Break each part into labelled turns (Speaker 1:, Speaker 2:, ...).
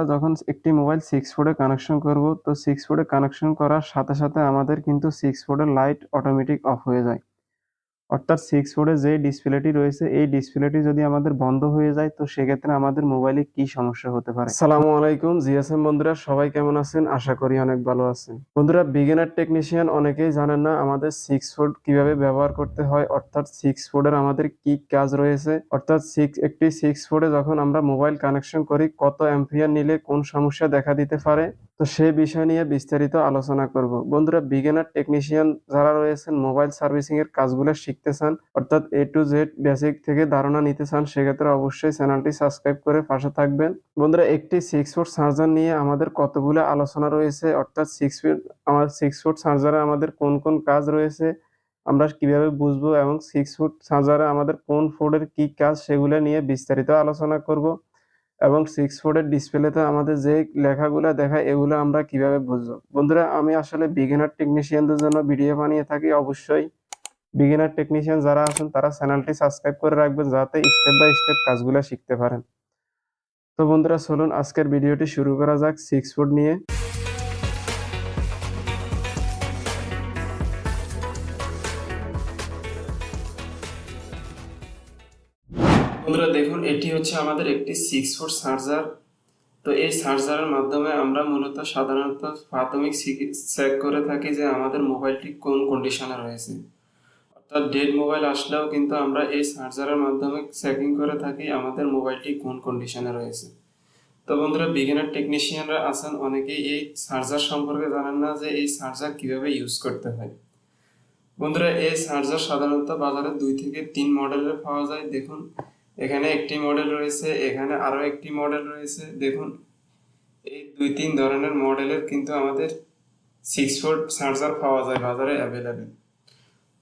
Speaker 1: আমরা যখন একটি মোবাইল সিক্স ফোরে কানেকশন করব, তো সিক্স ফোরে কানেকশন করার সাথে সাথে আমাদের কিন্তু সিক্স ফোরের লাইট অটোমেটিক অফ হয়ে যায়। অর্থাৎ সিক্স পোর্টে যে ডিসপ্লেটি রয়েছে, এই ডিসপ্লেটি যদি আমাদের বন্ধ হয়ে যায়, তো সেক্ষেত্রে আমাদের মোবাইলে কি সমস্যা হতে পারে? সালামু আলাইকুম, জিএসএম বন্ধুরা, সবাই কেমন আছেন? আশা করি অনেক ভালো আছেন। বন্ধুরা বিগিনার টেকনিশিয়ান অনেকেই জানেন না আমাদের সিক্স পোর্ট কীভাবে ব্যবহার করতে হয়, অর্থাৎ সিক্স পোর্টের আমাদের কি কাজ রয়েছে? অর্থাৎ সিক্স একটি সিক্স পোর্টে যখন আমরা মোবাইল কানেকশন করি, কত অ্যাম্পিয়ার নিলে কোন সমস্যা দেখা দিতে পারে? তো সে বিষয় নিয়ে বিস্তারিত আলোচনা করব। বন্ধুরা বিগিনার টেকনিশিয়ান যারা রয়েছেন মোবাইল সার্ভিসিং এর কাজগুলো শিখতে চান, অর্থাৎ এ টু জেড বেসিক থেকে ধারণা নিতে চান, সেক্ষেত্রে অবশ্যই চ্যানেলটি সাবস্ক্রাইব করে পাশে থাকবেন। বন্ধুরা, একটি সিক্স ফুট চার্জার নিয়ে আমাদের কতগুলো আলোচনা রয়েছে, অর্থাৎ সিক্স ফুট আমার সিক্স ফুট সার্জারে আমাদের কোন কোন কাজ রয়েছে, আমরা কীভাবে বুঝব এবং সিক্স ফুট চার্জারে আমাদের কোন ফোর্ডের কি কাজ, সেগুলো নিয়ে বিস্তারিত আলোচনা করব। এবং সিক্স ফোর্ডের ডিসপ্লেতে আমাদের যে লেখাগুলো দেখায়, এগুলো আমরা কীভাবে বুঝব? বন্ধুরা, আমি আসলে বিগিনার টেকনিশিয়ানদের জন্য ভিডিও বানিয়ে থাকি। অবশ্যই বিগিনার টেকনিশিয়ান যারা আছেন, তারা চ্যানেলটি সাবস্ক্রাইব করে রাখবেন যাতে স্টেপ বাই স্টেপ কাজগুলো শিখতে পারেন। তো বন্ধুরা, চলুন আজকের ভিডিওটি শুরু করা যাক সিক্স ফোর্ড নিয়ে। বন্ধুরা দেখুন, এটি হচ্ছে আমাদের একটি সিক্স ফোর চার্জার তো এই চার্জারের মাধ্যমে আমরা মূলত সাধারণত প্রাথমিক চেক করে থাকি যে আমাদের মোবাইলটি কোন কন্ডিশনে রয়েছে। অর্থাৎ ডেড মোবাইল আসলেও কিন্তু আমরা এই চার্জারের মাধ্যমে চেকিং করে থাকি আমাদের মোবাইলটি কোন কন্ডিশনে রয়েছে। তো বন্ধুরা বিগিনার টেকনিশিয়ানরা আছেন, অনেকেই এই চার্জার সম্পর্কে জানেন না যে এই চার্জার কীভাবে ইউজ করতে হয়। বন্ধুরা, এই চার্জার সাধারণত বাজারে দুই থেকে তিন মডেলের পাওয়া যায়। দেখুন এখানে একটি মডেল রয়েছে, এখানে আরও একটি মডেল রয়েছে। দেখুন, এই দুই তিন ধরনের মডেলের কিন্তু আমাদের সিক্স ভোল্ট চার্জার পাওয়া যায় বাজারে অ্যাভেলেবেল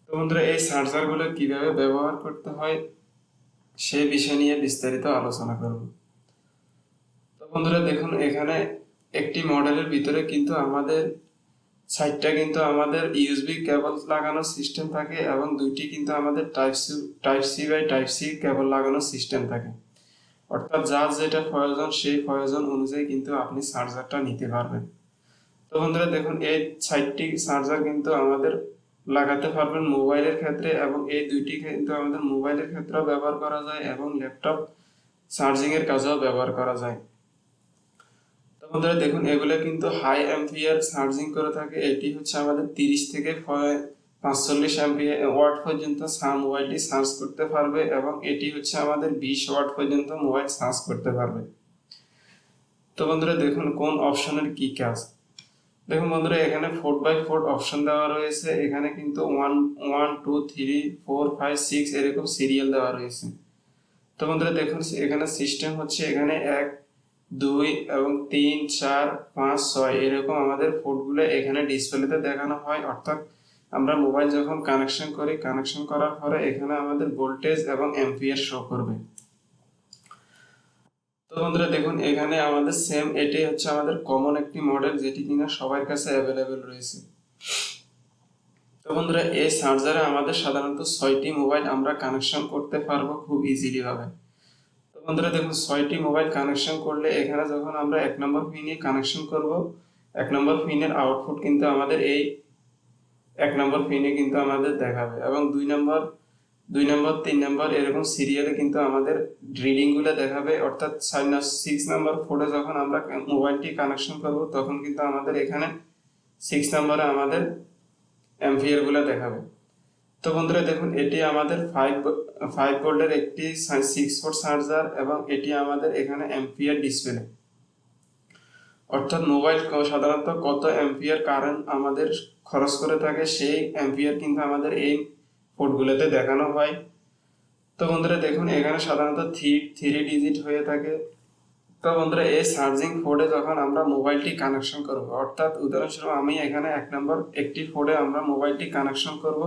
Speaker 1: তো বন্ধুরা, এই চার্জারগুলো কীভাবে ব্যবহার করতে হয়, সেই বিষয় নিয়ে বিস্তারিত আলোচনা করব। তো বন্ধুরা, দেখুন, এখানে একটি মডেলের ভিতরে কিন্তু আমাদের সাইডটা কিন্তু আমাদের ইউএসবি কেবল লাগানোর সিস্টেম থাকে এবং দুইটি কিন্তু আমাদের type C type C by type C cable লাগানোর সিস্টেম থাকে। অর্থাৎ যার যেটা প্রয়োজন সেই প্রয়োজন অনুযায়ী কিন্তু আপনি চার্জারটা নিতে পারবেন। তো বন্ধুরা দেখুন, এই সাইডটি চার্জার কিন্তু আমাদের লাগাতে পারবেন মোবাইলের ক্ষেত্রে এবং এই দুইটি কিন্তু আমাদের মোবাইলের ক্ষেত্রেও ব্যবহার করা যায় এবং ল্যাপটপ চার্জিংয়ের কাজেও ব্যবহার করা যায়। বন্ধুরা দেখুন, এগুলো কিন্তু হাই অ্যাম্পিয়ার চার্জিং করে থাকে। এটি হচ্ছে আমাদের তিরিশ থেকে পাঁচচল্লিশ অ্যাম্পিয়ার ওয়াট পর্যন্ত মোবাইলটি চার্জ করতে পারবে এবং এটি হচ্ছে আমাদের বিশ ওয়াট পর্যন্ত মোবাইল চার্জ করতে পারবে। তো বন্ধুরা দেখুন, কোন অপশনের কি কাজ? দেখুন বন্ধুরা, এখানে ফোর বাই ফোর অপশন দেওয়া রয়েছে। এখানে কিন্তু one one two three four five six এরকম সিরিয়াল দেওয়া রয়েছে। তো বন্ধুরা দেখুন, এখানে সিস্টেম হচ্ছে এখানে এক দুই এবং তিন, চার, পাঁচ, ছয়, এরকম আমাদের পোর্টগুলো এখানে ডিসপ্লেতে দেখানো হয়। অর্থাৎ আমরা মোবাইল যখন কানেকশন করি কানেকশন করার পরে এখানে আমাদের ভোল্টেজ এবং এম্পিয়ার শো করবে। তো বন্ধুরা দেখুন, এখানে আমাদের সেম এটাই হচ্ছে আমাদের কমন একটি মডেল যেটি কিনা সবার কাছে অ্যাভেলেবেল রয়েছে। তো বন্ধুরা, এই চার্জারে আমাদের সাধারণত ছয়টি মোবাইল আমরা কানেকশন করতে পারব খুব ইজিলি ভাবে। বন্ধুরা, দেখুন, ছয়টি মোবাইল কানেকশন করলে এখানে যখন আমরা এক নম্বর পিনে কানেকশন করব, এক নম্বর পিনের আউটপুট কিন্তু আমাদের এই এক নম্বর পিনে কিন্তু আমাদের দেখাবে এবং দুই নম্বর দুই নম্বর তিন নম্বর এরকম সিরিয়ালে কিন্তু আমাদের রিডিংগুলো দেখাবে। অর্থাৎ সিক্স নম্বর ফোরে যখন আমরা মোবাইলটি কানেকশন করব, তখন কিন্তু আমাদের এখানে সিক্স নম্বরে আমাদের অ্যাম্পিয়ারগুলো দেখাবে। তো বন্ধুরা দেখুন, এটি আমাদের ফাইভ ফাইভ ভোল্টের একটি সিক্স ফোর চার্জার এবং এটি আমাদের এখানে এম্পিয়ার ডিসপ্লে অর্থাৎ মোবাইল সাধারণত কত এম্পিয়ার কারেন্ট আমাদের খরচ করে থাকে, সেই এম্পিয়ার কিন্তু আমাদের এই পোর্টগুলোতে দেখানো হয়। তো বন্ধুরা দেখুন, এখানে সাধারণত থ্রি থ্রি ডিজিট হয়ে থাকে। তো বন্ধুরা, এই চার্জিং ফোর্ডে যখন আমরা মোবাইলটি কানেকশন করব, অর্থাৎ উদাহরণস্বরূপ আমি এখানে এক নম্বর একটি ফোর্ডে আমরা মোবাইলটি কানেকশন করব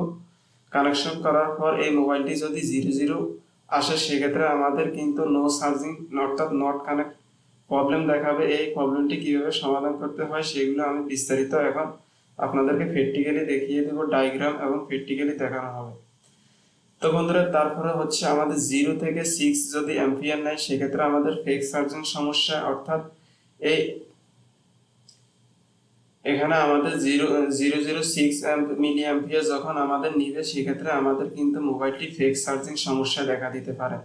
Speaker 1: কানেকশন করার পর এই মোবাইলটি যদি জিরো জিরো আসে, সেক্ষেত্রে আমাদের কিন্তু নো চার্জিং অর্থাৎ নট কানেক্ট প্রবলেম দেখাবে। এই প্রবলেমটি কীভাবে সমাধান করতে হয়, সেগুলো আমি বিস্তারিত এখন আপনাদেরকে প্র্যাকটিক্যালি দেখিয়ে দেবো ডায়াগ্রাম এবং প্র্যাকটিক্যালি দেখানো হবে। তো বন্ধুরা, তারপরে হচ্ছে আমাদের জিরো থেকে সিক্স যদি এম্পিয়ার নেয়, সেক্ষেত্রে আমাদের ফেক চার্জিং সমস্যা, অর্থাৎ এই এখানে আমাদের zero zero zero six milli ampere যখন আমাদের নিবে, সেক্ষেত্রে আমাদের কিন্তু মোবাইলটি ফেক চার্জিং সমস্যা দেখা দিতে পারে।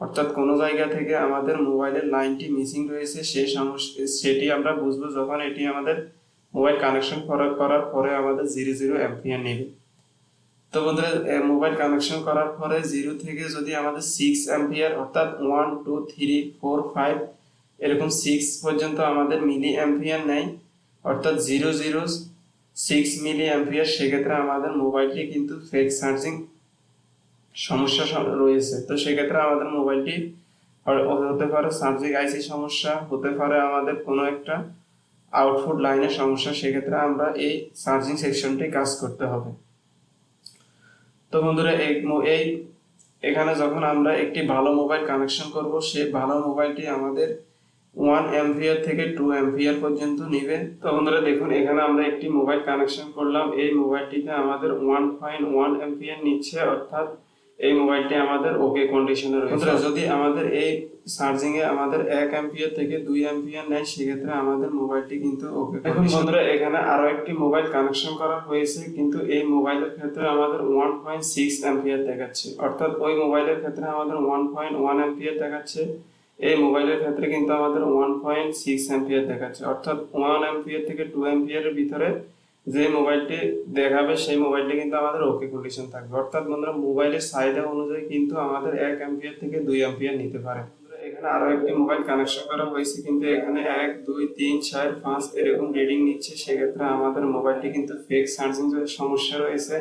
Speaker 1: অর্থাৎ কোনো জায়গা থেকে আমাদের মোবাইলের লাইনটি মিসিং রয়েছে সেই সমস্যা, সেটি আমরা বুঝব যখন এটি আমাদের মোবাইল কানেকশন করার করার পরে আমাদের জিরো জিরো অ্যাম্পিয়ার নেবে। তো বন্ধুরা মোবাইল কানেকশন করার পরে জিরো থেকে যদি আমাদের সিক্স অ্যাম্পিয়ার অর্থাৎ one two three four five এরকম সিক্স পর্যন্ত আমাদের মিলি অ্যাম্পিয়ার নেয় অর্থাৎ zero zero six milli ampere সেক্ষেত্রে আমাদের মোবাইলটি কিন্তু ফেক চার্জিং সমস্যা রয়েছে। তো সেক্ষেত্রে আমাদের মোবাইলটি হতে পারে চার্জিং আইসি সমস্যা, হতে পারে আমাদের কোনো একটা আউটপুট লাইনের সমস্যা, সেক্ষেত্রে আমরা এই চার্জিং সেকশনটি কাজ করতে হবে। তো বন্ধুরা, এই এখানে যখন আমরা একটি ভালো মোবাইল কানেকশন করব সেই ভালো মোবাইলটি আমাদের ওয়ান এমভিআর থেকে টু এমভিআর পর্যন্ত নেবে তো বন্ধুরা দেখুন এখানে আমরা একটি মোবাইল কানেকশন করলাম। এই মোবাইলটিতে আমাদের ওয়ান পয়েন্ট ওয়ান এমভিআর নিচ্ছে অর্থাৎ এই মোবাইলটি আমাদের ওকে কন্ডিশনে রয়েছে। বন্ধুরা যদি আমাদের এই চার্জিং এ আমাদের এক এমপিয়ার থেকে দুই এমপিয়ার নেয় সেক্ষেত্রে আমাদের মোবাইলটি কিন্তু ওকে বন্ধুরা এখানে আরও একটি মোবাইল কানেকশন করা হয়েছে কিন্তু এই মোবাইলের ক্ষেত্রে আমাদের ওয়ান পয়েন্ট সিক্স এমপিয়ার দেখাচ্ছে। অর্থাৎ ওই মোবাইলের ক্ষেত্রে আমাদের ওয়ান পয়েন্ট ওয়ান এমপিয়ার দেখাচ্ছে। এই মোবাইলের ক্ষেত্রে কিন্তু আমাদের ওয়ান পয়েন্ট সিক্স এমপিয়ার দেখাচ্ছে। অর্থাৎ ওয়ান এমপিয়ার থেকে টু এমপিয়ারের ভিতরে যে মোবাইলটি দেখাবে, সেই মোবাইলটি কিন্তু আমাদের ওকে কন্ডিশন থাকবে। অর্থাৎ বন্ধুরা, মোবাইলের চাহিদা অনুযায়ী কিন্তু আমাদের এক এমপিয়ার থেকে দুই এমপিয়ার নিতে পারে। এখানে আরও একটি মোবাইল কানেকশন করা হয়েছে কিন্তু এখানে এক, দুই, তিন, চার, পাঁচ এরকম রিডিং নিচ্ছে। সেক্ষেত্রে আমাদের মোবাইলটি কিন্তু ফেক চার্জিং সমস্যা রয়েছে।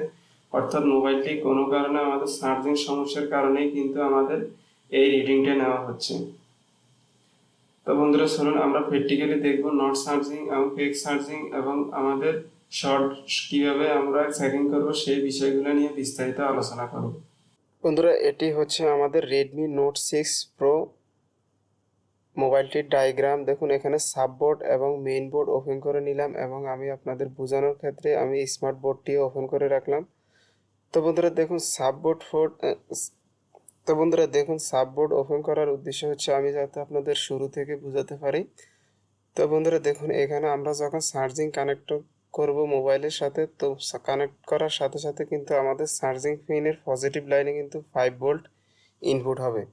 Speaker 1: অর্থাৎ মোবাইলটি কোনো কারণে আমাদের চার্জিং সমস্যার কারণেই কিন্তু আমাদের এই রিডিংটা নেওয়া হচ্ছে। তো বন্ধুরা শুনুন আমরা প্র্যাকটিক্যালি দেখব নট চার্জিং এবং ফেক চার্জিং এবং আমাদের শর্ট কীভাবে আমরা চেকিং করব সেই বিষয়গুলো নিয়ে বিস্তারিত আলোচনা করব। বন্ধুরা, এটি হচ্ছে আমাদের রেডমি নোট সিক্স প্রো মোবাইলটির ডায়াগ্রাম দেখুন, এখানে সাববোর্ড এবং মেইন বোর্ড ওপেন করে নিলাম এবং আমি আপনাদের বোঝানোর ক্ষেত্রে আমি স্মার্ট বোর্ডটিও ওপেন করে রাখলাম। তো বন্ধুরা, দেখুন সাববোর্ড ফোর্ড তো বন্ধুরা দেখুন, সাববোর্ড ওপেন করার উদ্দেশ্য হচ্ছে আমি যাতে আপনাদের শুরু থেকে বোঝাতে পারি। তো বন্ধুরা দেখুন, এখানে আমরা যখন চার্জিং কানেক্ট করব মোবাইলের সাথে, তো কানেক্ট করার সাথে সাথে কিন্তু আমাদের চার্জিং পিনের পজিটিভ লাইনে কিন্তু ফাইভ ভোল্ট ইনপুট হবে।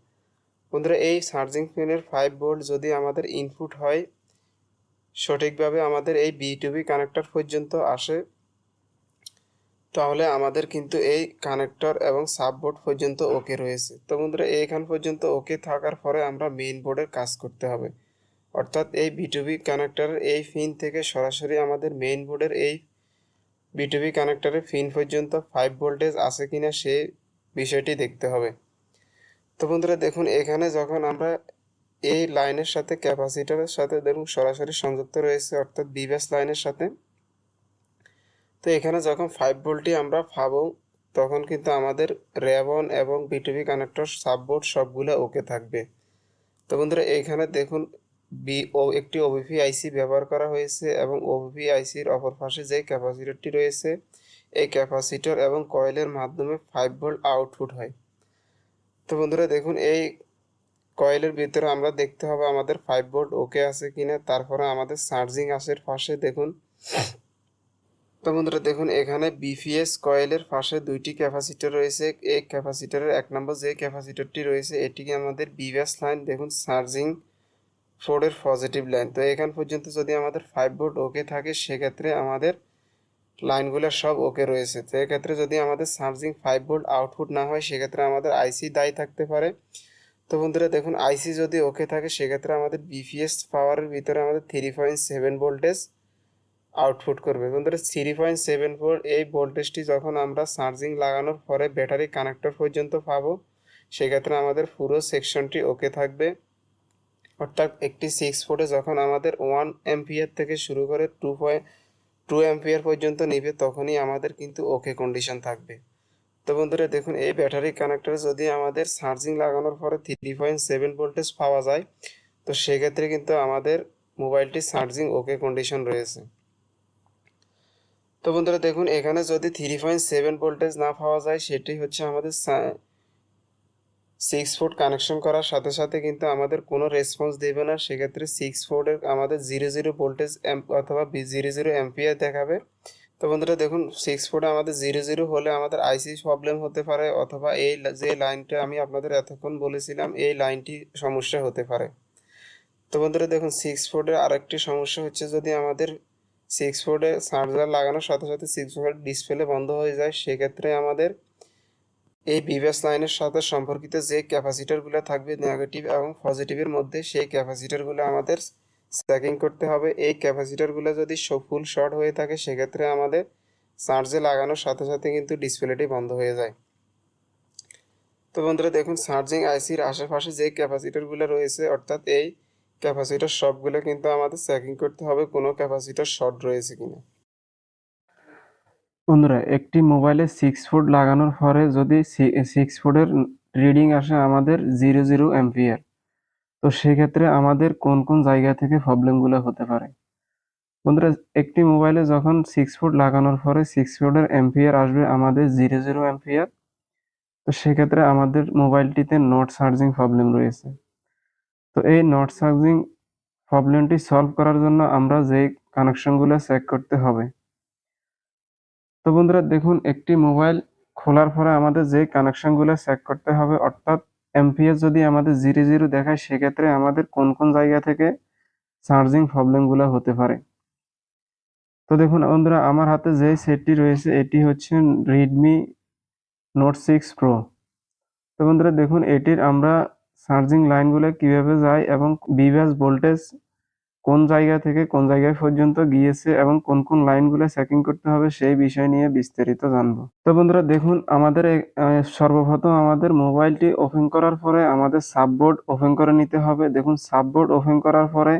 Speaker 1: বন্ধুরা, এই চার্জিং পিনের ফাইভ ভোল্ট যদি আমাদের ইনপুট হয়, সঠিকভাবে আমাদের এই বি টু বি কানেক্টর পর্যন্ত আসে তাহলে আমাদের কিন্তু এই কানেক্টর এবং সাববোর্ড পর্যন্ত ওকে রয়েছে। তো বন্ধুরা, এইখান পর্যন্ত ওকে থাকার পরে আমরা মেইন বোর্ডের কাজ করতে হবে। অর্থাৎ এই বিটুবি কানেক্টরের এই ফিন থেকে সরাসরি আমাদের মেইন বোর্ডের এই বিটুবি কানেক্টরের ফিন পর্যন্ত ফাইভ ভোল্টেজ আছে কিনা সেই বিষয়টি দেখতে হবে। তো বন্ধুরা, দেখুন, এখানে যখন আমরা এই লাইনের সাথে ক্যাপাসিটরের সাথে দেখুন সরাসরি সংযুক্ত রয়েছে, অর্থাৎ বিবেস লাইনের সাথে। তো এখানে যখন ফাইভ ভোল্টটি আমরা পাবো, তখন কিন্তু আমাদের র্যাবন এবং বিটিভি কানেক্টর সাববোর্ড সবগুলো ওকে থাকবে। তো বন্ধুরা, এখানে দেখুন বি ও একটি ওবিপি আইসি ব্যবহার করা হয়েছে এবং ওবিপি আইসির অপর পাশে যে ক্যাপাসিটরটি রয়েছে, এই ক্যাপাসিটর এবং কয়েলের মাধ্যমে ফাইভ ভোল্ট আউটপুট হয়। তো বন্ধুরা, দেখুন, এই কয়েলের ভিতরে আমরা দেখতে হবে আমাদের ফাইভ ভোল্ট ওকে আছে কিনা, তারপরে আমাদের চার্জিং আসের পাশে দেখুন তো বন্ধুরা দেখুন, এখানে বিপিএস কয়েলের পাশে দুইটি ক্যাপাসিটর রয়েছে। এই ক্যাপাসিটরের এক নম্বর যে ক্যাপাসিটরটি রয়েছে, এটিকে আমাদের বিভাস লাইন, দেখুন, চার্জিং ফোর্ডের পজিটিভ লাইন। তো এখান পর্যন্ত যদি আমাদের ফাইভ ভোল্ট ওকে থাকে, সেক্ষেত্রে আমাদের লাইনগুলো সব ওকে রয়েছে। তো এক্ষেত্রে যদি আমাদের চার্জিং ফাইভ ভোল্ট আউটপুট না হয়, সেক্ষেত্রে আমাদের আইসি দায়ী থাকতে পারে। তো বন্ধুরা দেখুন আইসি যদি ওকে থাকে, সেক্ষেত্রে আমাদের বিপিএস পাওয়ারের ভিতরে আমাদের three point seven voltage output করবে। বন্ধুরা থ্রি পয়েন্ট সেভেন ফোর এই ভোল্টেজটি যখন আমরা চার্জিং লাগানোর পরে ব্যাটারি কানেক্টর পর্যন্ত পাবো, সেক্ষেত্রে আমাদের পুরো সেকশনটি ওকে থাকবে। অর্থাৎ একটি সিক্স ফুটে যখন আমাদের ওয়ান এমপিয়ার থেকে শুরু করে টু পয়েন্ট টু এমপিয়ার পর্যন্ত নিবে, তখনই আমাদের কিন্তু ওকে কন্ডিশন থাকবে। তো বন্ধুরা, দেখুন, এই ব্যাটারি কানেক্টরে যদি আমাদের চার্জিং লাগানোর পরে থ্রি পয়েন্ট সেভেন ভোল্টেজ পাওয়া যায়, তো সেক্ষেত্রে কিন্তু আমাদের মোবাইলটি চার্জিং ওকে কন্ডিশন রয়েছে। তো বন্ধুরা দেখুন, এখানে যদি থ্রি পয়েন্ট সেভেন ভোল্টেজ না পাওয়া যায়, সেটি হচ্ছে আমাদের সিক্স ফুট কানেকশন করার সাথে সাথে কিন্তু আমাদের কোনো রেসপন্স দেবে না। সেক্ষেত্রে সিক্স ফুটের আমাদের জিরো জিরো ভোল্টেজ অথবা জিরো জিরো অ্যাম্পিয়ার দেখাবে। তো বন্ধুরা দেখুন সিক্স ফুটে আমাদের জিরো জিরো হলে আমাদের আইসি প্রবলেম হতে পারে, অথবা এই যে লাইনটা আমি আপনাদের এতক্ষণ বলেছিলাম, এই লাইনটি সমস্যা হতে পারে। তো বন্ধুরা দেখুন সিক্স ফুটের আরেকটি সমস্যা হচ্ছে যদি আমাদের সিক্স ফোর্ডে চার্জার লাগানোর সাথে সাথে সিক্স ফুট ডিসপ্লে বন্ধ হয়ে যায়। সেক্ষেত্রে আমাদের এই বিভাস লাইনের সাথে সম্পর্কিত যে ক্যাপাসিটারগুলো থাকবে নেগেটিভ এবং পজিটিভের মধ্যে, সেই ক্যাপাসিটরগুলো আমাদের চেকিং করতে হবে। এই ক্যাপাসিটারগুলো যদি ফুল শর্ট হয়ে থাকে, সেক্ষেত্রে আমাদের চার্জে লাগানোর সাথে সাথে কিন্তু ডিসপ্লেটি বন্ধ হয়ে যায়। তো বন্ধুরা, দেখুন চার্জিং আইসির আশেপাশে যে ক্যাপাসিটরগুলো রয়েছে, অর্থাৎ এই ক্যাপাসিটর সবগুলো কিন্তু আমাদের চেকিং করতে হবে, কোনো ক্যাপাসিটার শর্ট রয়েছে কিনা। বন্ধুরা, একটি মোবাইলে সিক্স ফুট লাগানোর পরে যদি সিক্স ফুটের রিডিং আসে আমাদের জিরো জিরো অ্যাম্পিয়ার তো সেক্ষেত্রে আমাদের কোন কোন জায়গা থেকে প্রবলেমগুলো হতে পারে। বন্ধুরা, একটি মোবাইলে যখন সিক্স ফুট লাগানোর পরে সিক্স ফুটের অ্যাম্পিয়ার আসবে আমাদের জিরো জিরো অ্যাম্পিয়ার তো সেক্ষেত্রে আমাদের মোবাইলটিতে নোট চার্জিং প্রবলেম রয়েছে। তো এই নট চার্জিং প্রবলেমটি সলভ করার জন্য আমরা যে কানেকশনগুলো চেক করতে হবে। তো বন্ধুরা, দেখুন, একটি মোবাইল খোলার পরে আমাদের যে কানেকশনগুলো চেক করতে হবে, অর্থাৎ এমপিএস যদি আমাদের জিরো জিরো দেখায়, সেক্ষেত্রে আমাদের কোন কোন জায়গা থেকে চার্জিং প্রবলেমগুলো হতে পারে। তো দেখুন, বন্ধুরা, আমার হাতে যে সেটটি রয়েছে, এটি হচ্ছে রেডমি নোট সিক্স প্রো তো বন্ধুরা, দেখুন, এটির আমরা চার্জিং লাইনগুলো কীভাবে যায় এবং বিভাস ভোল্টেজ কোন জায়গা থেকে কোন জায়গায় পর্যন্ত গিয়েছে এবং কোন কোন লাইনগুলো চেকিং করতে হবে সেই বিষয় নিয়ে বিস্তারিত জানব। তো বন্ধুরা, দেখুন, আমাদের সর্বপ্রথম আমাদের মোবাইলটি ওপেন করার পরে আমাদের সাববোর্ড ওপেন করে নিতে হবে। দেখুন, সাববোর্ড ওপেন করার পরে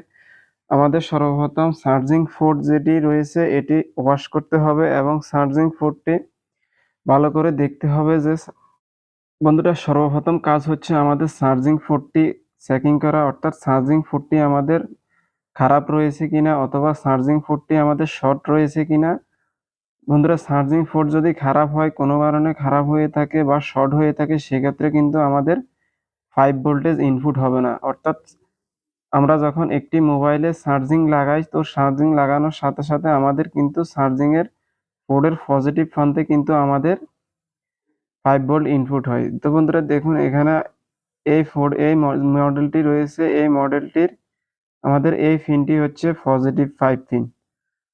Speaker 1: আমাদের সর্বপ্রথম চার্জিং পোর্ট যেটি রয়েছে, এটি ওয়াশ করতে হবে এবং চার্জিং পোর্টটি ভালো করে দেখতে হবে যে বন্ধুরা, সর্বপ্রথম কাজ হচ্ছে আমাদের চার্জিং পোর্টটি চেকিং করা। অর্থাৎ চার্জিং পোর্টটি আমাদের খারাপ রয়েছে কিনা অথবা চার্জিং পোর্টটি আমাদের শর্ট রয়েছে কিনা। বন্ধুরা চার্জিং পোর্ট যদি খারাপ হয়, কোনো কারণে খারাপ হয়ে থাকে বা শর্ট হয়ে থাকে, সেক্ষেত্রে কিন্তু আমাদের ফাইভ ভোল্টেজ ইনপুট হবে না। অর্থাৎ আমরা যখন একটি মোবাইলে চার্জিং লাগাই, তো চার্জিং লাগানোর সাথে সাথে আমাদের কিন্তু চার্জিং এর পজিটিভ প্রান্তে কিন্তু আমাদের ফাইভ ভোল্ট ইনপুট হয়। তো বন্ধুরা দেখুন, এখানে এই ফোর এই মডেলটি রয়েছে। এই মডেলটির আমাদের এই ফিনটি হচ্ছে পজিটিভ ফাইভ পিন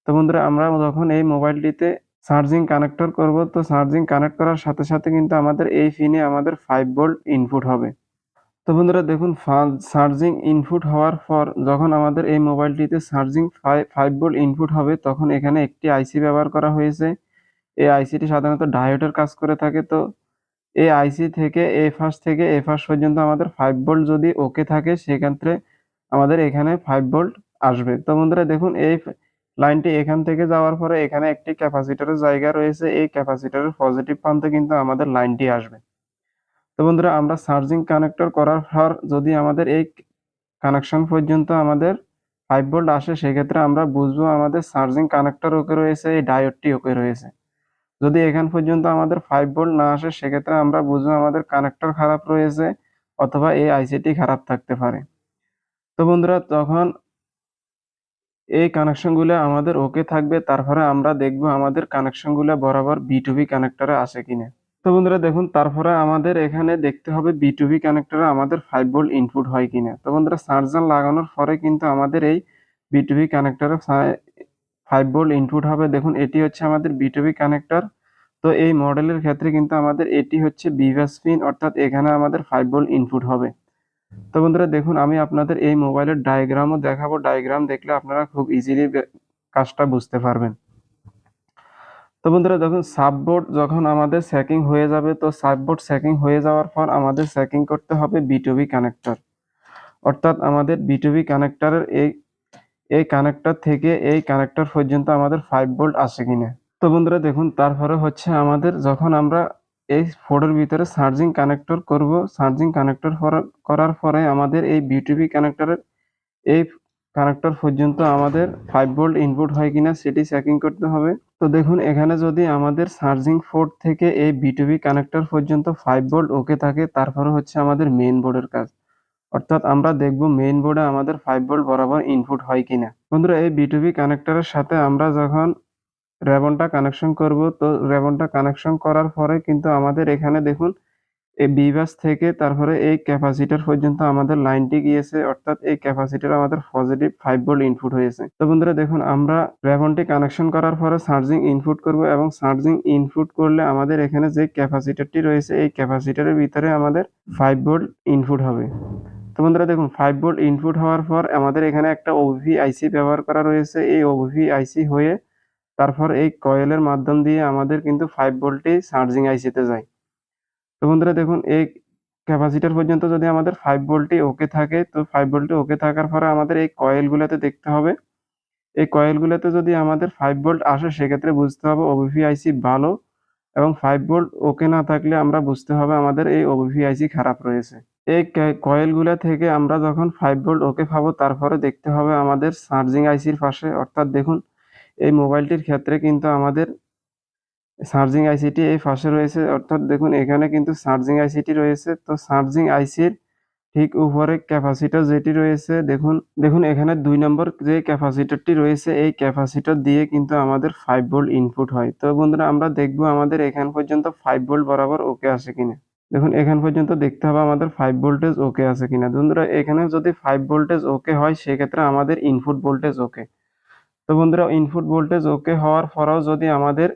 Speaker 1: তো বন্ধুরা, আমরা যখন এই মোবাইলটিতে চার্জিং কানেক্টর করব, তো চার্জিং কানেক্ট করার সাথে সাথে কিন্তু আমাদের এই ফিনে আমাদের ফাইভ ভোল্ট ইনপুট হবে। তো বন্ধুরা দেখুন চার্জিং ইনপুট হওয়ার পর যখন আমাদের এই মোবাইলটিতে চার্জিং ফাইভ ভোল্ট ইনপুট হবে, তখন এখানে একটি আইসি ব্যবহার করা হয়েছে। এই আইসিটি সাধারণত ডায়োডের কাজ করে থাকে, তো এই আইসি থেকে এ ফাস থেকে এ ফাস পর্যন্ত আমাদের ফাইভ ভোল্ট যদি ওকে থাকে, সেক্ষেত্রে আমাদের এখানে ফাইভ ভোল্ট আসবে। তো বন্ধুরা, দেখুন, এই লাইনটি এখান থেকে যাওয়ার পরে এখানে একটি ক্যাপাসিটরের জায়গা রয়েছে, এই ক্যাপাসিটরের পজিটিভ প্রান্তে কিন্তু আমাদের লাইনটি আসবে। তো বন্ধুরা, আমরা চার্জিং কানেক্টর করার পর যদি আমাদের এই কানেকশন পর্যন্ত আমাদের ফাইভ ভোল্ট আসে, সেক্ষেত্রে আমরা বুঝব আমাদের চার্জিং কানেক্টর ওকে রয়েছে, এই ডায়োডটি ওকে রয়েছে। যদি এখান পর্যন্ত আমাদের ফাইভ ভোল্ট না আসে, সেক্ষেত্রে আমরা বুঝব আমাদের কানেক্টর খারাপ রয়েছে অথবা এই আইসিটি খারাপ থাকতে পারে। তো বন্ধুরা, তখন এই কানেকশনগুলো আমাদের ওকে থাকবে, তারপরে আমরা দেখব আমাদের কানেকশনগুলো বরাবর বিটুবি কানেক্টরে আসে কিনা। তো বন্ধুরা, দেখুন, তারপরে আমাদের এখানে দেখতে হবে বিটুবি কানেক্টরে আমাদের ফাইভ ভোল্ট ইনপুট হয় কিনা। তো বন্ধুরা চার্জার লাগানোর পরে কিন্তু আমাদের এই বিটুবি কানেক্টরে ফাইভ ভোল্ট ইনপুট হবে। দেখুন, এটি হচ্ছে আমাদের বিটুবি কানেক্টর তো এই মডেলের ক্ষেত্রে কিন্তু আমাদের এটি হচ্ছে বিভাস পিন অর্থাৎ এখানে আমাদের ফাইভ ভোল্ট ইনপুট হবে। তো বন্ধুরা, দেখুন, আমি আপনাদের এই মোবাইলের ডায়াগ্রামও দেখাবো। ডায়াগ্রাম দেখলে আপনারা খুব ইজিলি কাজটা বুঝতে পারবেন। তো বন্ধুরা, দেখুন সাববোর্ড যখন আমাদের সেকিং হয়ে যাবে, তো সাববোর্ড সেকিং হয়ে যাওয়ার পর আমাদের সেকিং করতে হবে বিটুবি কানেক্টর অর্থাৎ আমাদের বিটুবি কানেক্টরের এই এই কানেক্টর থেকে এই কানেক্টর পর্যন্ত আমাদের ফাইভ ভোল্ট আসে কিনা। তো বন্ধুরা দেখুন, তারপরে হচ্ছে আমাদের যখন আমরা এই ফোর্ডের ভিতরে চার্জিং কানেক্টর করব চার্জিং কানেক্টর করার পরে আমাদের এই বিটিভি কানেক্টরের এই কানেক্টর পর্যন্ত আমাদের ফাইভ ভোল্ট ইনপুট হয় কিনা সেটি চেকিং করতে হবে। তো দেখুন, এখানে যদি আমাদের চার্জিং ফোর্ড থেকে এই বিটুবি কানেক্টর পর্যন্ত ফাইভ ভোল্ট ওকে থাকে, তারপরে হচ্ছে আমাদের মেইন বোর্ডের কাজ। অর্থাৎ আমরা দেখব মেইন বোর্ডে আমাদের ফাইভ ভোল্ট বরাবর ইনপুট হয় কিনা। বন্ধুরা, এই বিটুবি কানেক্টরের সাথে আমরা যখন রেবনটা কানেকশন করব, তো রেবনটা কানেকশন করার পরে কিন্তু আমাদের এখানে দেখুন, এই বিবাস থেকে তারপরে এই ক্যাপাসিটার পর্যন্ত আমাদের লাইনটি গিয়েছে, অর্থাৎ এই ক্যাপাসিটার আমাদের পজিটিভ ফাইভ ভোল্ট ইনপুট হয়েছে। তো বন্ধুরা, দেখুন, আমরা রেবনটি কানেকশন করার পরে চার্জিং ইনপুট করব এবং চার্জিং ইনপুট করলে আমাদের এখানে যে ক্যাপাসিটারটি রয়েছে, এই ক্যাপাসিটারের ভিতরে আমাদের ফাইভ ভোল্ট ইনপুট হবে। তো বন্ধুরা দেখুন ফাইভ ভোল্ট ইনপুট হওয়ার পর আমাদের এখানে একটা ওভিভি আইসি ব্যবহার করা রয়েছে। এই ওভিভি আইসি হয়ে তারপর এই কয়েলের মাধ্যম দিয়ে আমাদের কিন্তু ফাইভ ভোল্টই চার্জিং আইসিতে যায়। তো বন্ধুরা দেখুন, এই ক্যাপাসিটার পর্যন্ত যদি আমাদের ফাইভ ভোল্টই ওকে থাকে, তো ফাইভ ভোল্টই ওকে থাকার পরে আমাদের এই কয়েলগুলোতে দেখতে হবে। এই কয়েলগুলোতে যদি আমাদের ফাইভ ভোল্ট আসে, সেক্ষেত্রে বুঝতে হবে ওবিপি আইসি ভালো এবং ফাইভ ভোল্ট ওকে না থাকলে আমরা বুঝতে হবে আমাদের এই ওবিপি আইসি খারাপ রয়েছে। এই কয়েলগুলো থেকে আমরা যখন ফাইভ ভোল্ট ওকে পাবো, তারপরে দেখতে হবে আমাদের চার্জিং আইসির পাশে। অর্থাৎ দেখুন, এই মোবাইলটির ক্ষেত্রে কিন্তু আমাদের চার্জিং আইসিটি এই পাশে রয়েছে। অর্থাৎ দেখুন, এখানে কিন্তু চার্জিং আইসিটি রয়েছে। তো চার্জিং আইসির ঠিক উপরে ক্যাপাসিটর যেটি রয়েছে, দেখুন দেখুন এখানে দুই নম্বর যে ক্যাপাসিটরটি রয়েছে, এই ক্যাপাসিটর দিয়ে কিন্তু আমাদের ফাইভ ভোল্ট ইনপুট হয়। তো বন্ধুরা, আমরা দেখব আমাদের এখান পর্যন্ত ফাইভ ভোল্ট বরাবর ওকে আসে কিনা। দেখুন, এখান পর্যন্ত দেখতে হবে আমাদের ফাইভ ভোল্টেজ ওকে আছে কিনা। বন্ধুরা, এখানে যদি ফাইভ ভোল্টেজ ওকে হয়, সেক্ষেত্রে আমাদের ইনপুট ভোল্টেজ ওকে তো বন্ধুরা ইনপুট ভোল্টেজ ওকে হওয়ার পরেও যদি আমাদের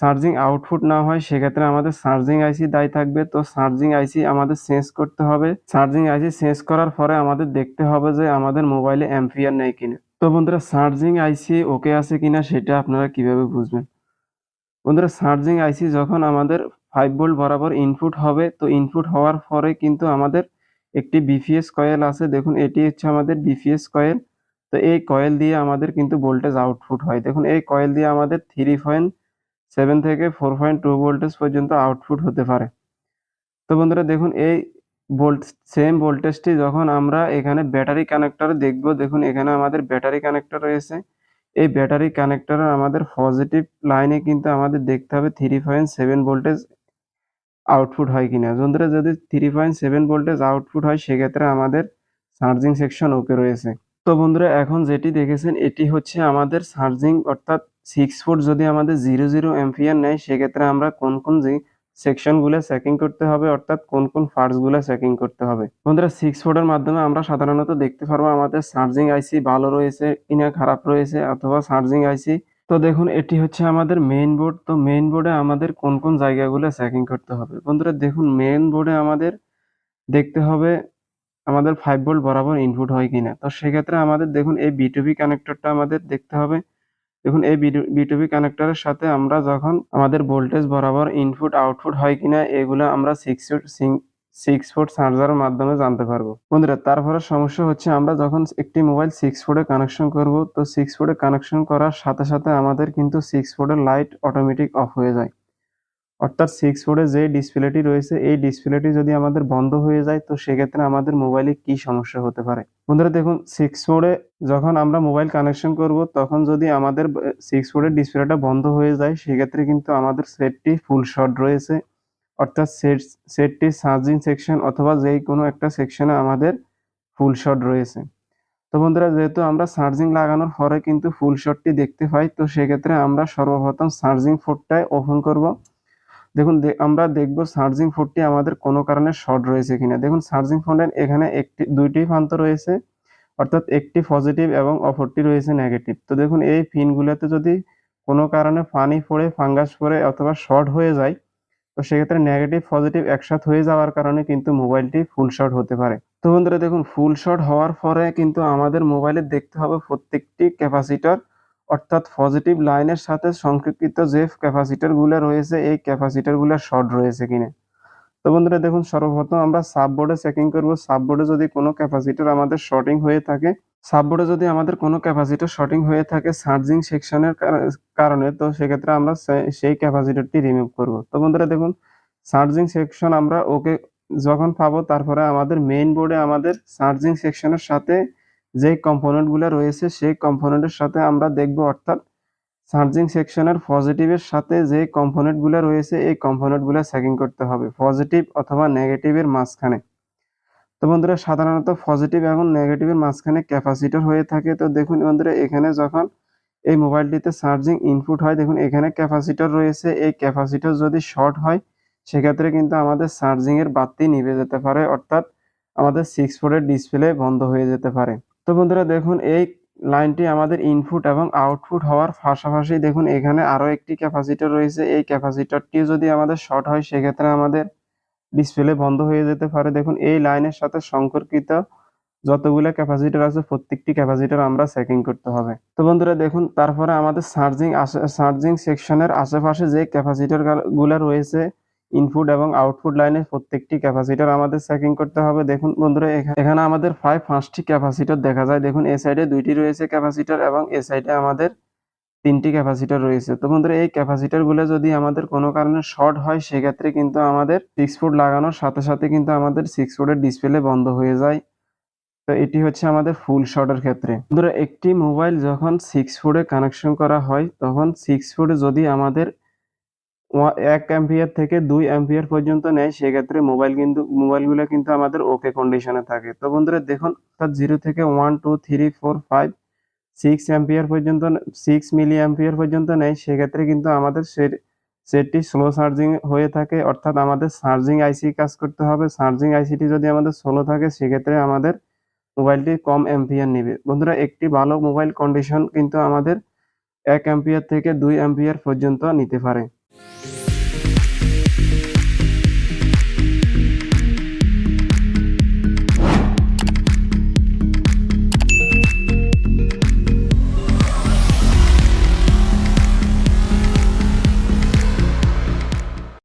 Speaker 1: চার্জিং আউটপুট না হয়, সেক্ষেত্রে আমাদের চার্জিং আইসি দায়ী থাকবে। তো চার্জিং আইসি আমাদের চেঞ্জ করতে হবে। চার্জিং আইসি চেঞ্জ করার পরে আমাদের দেখতে হবে যে আমাদের মোবাইলে অ্যাম্পিয়ার নেই কিনা। তো বন্ধুরা চার্জিং আইসি ওকে আছে কিনা, সেটা আপনারা কীভাবে বুঝবেন? বন্ধুরা চার্জিং আইসি যখন আমাদের ফাইভ ভোল্ট বরাবর ইনপুট হবে। তো ইনপুট হওয়ার পরে কিন্তু আমাদের একটি বিপিএস কয়েল আছে। দেখুন, এটি হচ্ছে আমাদের বিপিএস কয়েল তো এই কয়েল দিয়ে আমাদের কিন্তু ভোল্টেজ আউটপুট হয়। দেখুন, এই কয়েল দিয়ে আমাদের থ্রি পয়েন্ট সেভেন থেকে ফোর পয়েন্ট টু ভোল্টেজ পর্যন্ত আউটপুট হতে পারে। তো বন্ধুরা, দেখুন, এই ভোল্ট সেম ভোল্টেজটি যখন আমরা এখানে ব্যাটারি কানেক্টর দেখব, দেখুন, এখানে আমাদের ব্যাটারি কানেক্টর রয়েছে। এই ব্যাটারি কানেক্টর আমাদের পজিটিভ লাইনে কিন্তু আমাদের দেখতে হবে three point seven voltage output হয় কিনা। বন্ধুরা যদি three point seven voltage output হয়, সেক্ষেত্রে আমাদের চার্জিং সেকশন ওকে রয়েছে। তো বন্ধুরা, এখন যেটি দেখেছেন, এটি হচ্ছে আমাদের চার্জিং অর্থাৎ সিক্স ফুট যদি আমাদের জিরো জিরো এম্পিয়ার নেয়, সেক্ষেত্রে আমরা কোন কোন সেকশনগুলো চেকিং করতে হবে, অর্থাৎ কোন কোন পার্টসগুলো চেকিং করতে হবে। বন্ধুরা সিক্স ফুটের মাধ্যমে আমরা সাধারণত দেখতে পারব আমাদের চার্জিং আইসি ভালো রয়েছে কিনা, খারাপ রয়েছে, অথবা চার্জিং আইসি তো দেখুন, এটি হচ্ছে আমাদের মেইন বোর্ড তো মেইন বোর্ডে আমাদের কোন কোন জায়গাগুলো চেকিং করতে হবে? বন্ধুরা, দেখুন মেইন বোর্ডে আমাদের দেখতে হবে আমাদের ফাইভ ভোল্ট বরাবর ইনপুট হয় কিনা। তো সেক্ষেত্রে আমাদের দেখুন, এই বিটুবি কানেক্টরটা আমাদের দেখতে হবে। দেখুন, এই বিটুবি কানেক্টরের সাথে আমরা যখন আমাদের ভোল্টেজ বরাবর ইনপুট আউটপুট হয় কিনা, এগুলো আমরা সিক্স সিক্স ফোর চার্জারের মাধ্যমে জানতে পারব। বন্ধুরা, তারপরে সমস্যা হচ্ছে আমরা যখন একটি মোবাইল সিক্স ফুটে কানেকশন করব, তো সিক্স ফুটে কানেকশন করার সাথে সাথে আমাদের কিন্তু সিক্স ফুটের লাইট অটোমেটিক অফ হয়ে যায়। অর্থাৎ সিক্স ফোরে যে ডিসপ্লেটি রয়েছে, এই ডিসপ্লেটি যদি আমাদের বন্ধ হয়ে যায়, তো সেক্ষেত্রে আমাদের মোবাইলে কি সমস্যা হতে পারে? বন্ধুরা, দেখুন সিক্স ফোরে যখন আমরা মোবাইল কানেকশন করব, তখন যদি আমাদের সিক্স ফোরের ডিসপ্লেটা বন্ধ হয়ে যায়, সেক্ষেত্রে কিন্তু আমাদের সেটটি ফুল শট রয়েছে। অর্থাৎ সেট সেটটি সার্জিং সেকশন অথবা যেই কোনো একটা সেকশনে আমাদের ফুল শট রয়েছে। তো বন্ধুরা, যেহেতু আমরা সার্জিং লাগানোর পরে কিন্তু ফুল শটটি দেখতে পাই, তো সেক্ষেত্রে আমরা সর্বপ্রথম সার্জিং ফোরটাই ওপেন করব। দেখুন আমরা দেখব সার্জিং পোর্টটি আমাদের কোনো কারণে শর্ট রয়েছে কিনা। দেখুন সার্জিং পোর্টের এখানে একটি, দুইটি প্রান্ত রয়েছে, অর্থাৎ একটি পজিটিভ এবং অপরটি রয়েছে নেগেটিভ তো দেখুন, এই পিনগুলোতে যদি কোনো কারণে পানি পড়ে ফাঙ্গাস পড়ে অথবা শর্ট হয়ে যায় তো সেক্ষেত্রে নেগেটিভ পজিটিভ একসাথে হয়ে যাওয়ার কারণে কিন্তু মোবাইলটি ফুল শর্ট হতে পারে। তো বন্ধুরা দেখুন ফুল শর্ট হওয়ার পরে কিন্তু আমাদের মোবাইলে দেখতে হবে প্রত্যেকটি ক্যাপাসিটার অর্থাৎ পজিটিভ লাইনের সাথে সংক্ষিপ্ত যে ক্যাপাসিটারগুলো রয়েছে, এই ক্যাপাসিটারগুলো শর্ট রয়েছে কিনা। তো বন্ধুরা দেখুন, সর্বপ্রথম আমরা সাববোর্ডে চেকিং করব। সাববোর্ডে যদি কোনো ক্যাপাসিটার আমাদের শর্টিং হয়ে থাকে সাববোর্ডে যদি আমাদের কোনো ক্যাপাসিটার শর্টিং হয়ে থাকে চার্জিং সেকশনের কারণে, তো সেক্ষেত্রে আমরা সেই ক্যাপাসিটারটি রিমুভ করব। তো বন্ধুরা দেখুন চার্জিং সেকশন আমরা ওকে যখন পাবো, তারপরে আমাদের মেইন বোর্ডে আমাদের চার্জিং সেকশনের সাথে যে কম্পোনেন্টগুলো রয়েছে, সেই কম্পোনেন্টের সাথে আমরা দেখব, অর্থাৎ চার্জিং সেকশনের পজিটিভের সাথে যে কম্পোনেন্টগুলো রয়েছে, এই কম্পোনেন্টগুলো চেকিং করতে হবে। পজিটিভ অথবা নেগেটিভের মাঝখানে। তো বন্ধুরা, সাধারণত পজিটিভ এবং নেগেটিভের মাঝখানে ক্যাপাসিটর হয়ে থাকে। তো দেখুন বন্ধুরা, এখানে যখন এই মোবাইলটিতে চার্জিং ইনপুট হয়, দেখুন এখানে ক্যাপাসিটর রয়েছে। এই ক্যাপাসিটর যদি শর্ট হয়, সেক্ষেত্রে কিন্তু আমাদের চার্জিং এর বাতি নিভে যেতে পারে। অর্থাৎ আমাদের সিক্স ফোরের ডিসপ্লে বন্ধ হয়ে যেতে পারে। তো বন্ধুরা, দেখুন এই লাইনটি আমাদের ইনপুট এবং আউটপুট হওয়ার পাশাপাশি দেখুন এখানে আরও একটি ক্যাপাসিটর রয়েছে। এই ক্যাপাসিটরটিও যদি আমাদের শর্ট হয়, সেক্ষেত্রে আমাদের ডিসপ্লে বন্ধ হয়ে যেতে পারে। দেখুন, এই লাইনের সাথে সম্পর্কিত যতগুলো ক্যাপাসিটার আছে, প্রত্যেকটি ক্যাপাসিটার আমরা চেকিং করতে হবে। তো বন্ধুরা, দেখুন, তারপরে আমাদের চার্জিং চার্জিং সেকশনের আশেপাশে যে ক্যাপাসিটারগুলো রয়েছে ইনপুট এবং আউটপুট লাইনের প্রত্যেকটি ক্যাপাসিটার আমাদের চেকিং করতে হবে। দেখুন, বন্ধুরা এখানে আমাদের প্রায় পাঁচটি ক্যাপাসিটার দেখা যায়। দেখুন, এ সাইডে দুইটি রয়েছে ক্যাপাসিটার এবং এ সাইডে আমাদের তিনটি ক্যাপাসিটার রয়েছে। তো বন্ধুরা, এই ক্যাপাসিটরগুলো যদি আমাদের কোনো কারণে শর্ট হয়, সেক্ষেত্রে কিন্তু আমাদের সিক্স ফুট লাগানোর সাথে সাথে কিন্তু আমাদের সিক্স ফুটের ডিসপ্লে বন্ধ হয়ে যায়। তো এটি হচ্ছে আমাদের ফুল শর্টের ক্ষেত্রে। বন্ধুরা, একটি মোবাইল যখন সিক্স ফুটে কানেকশন করা হয়, তখন সিক্স ফুটে যদি আমাদের এক অ্যাম্পিয়ার থেকে দুই অ্যাম্পিয়ার পর্যন্ত নেয়, সেক্ষেত্রে মোবাইল কিন্তু মোবাইলগুলো কিন্তু আমাদের ওকে কন্ডিশনে থাকে। তো বন্ধুরা, দেখুন, অর্থাৎ জিরো থেকে one two three four five six ampere পর্যন্ত সিক্স মিলি অ্যাম্পিয়ার পর্যন্ত নেয়। সেক্ষেত্রে কিন্তু আমাদের সেটটি স্লো চার্জিং হয়ে থাকে। অর্থাৎ আমাদের চার্জিং আইসি কাজ করতে হবে। চার্জিং আইসিটি যদি আমাদের স্লো থাকে, সেক্ষেত্রে আমাদের মোবাইলটি কম অ্যাম্পিয়ার নেবে। বন্ধুরা, একটি ভালো মোবাইল কন্ডিশন কিন্তু আমাদের এক অ্যাম্পিয়ার থেকে দুই অ্যাম্পিয়ার পর্যন্ত নিতে পারে।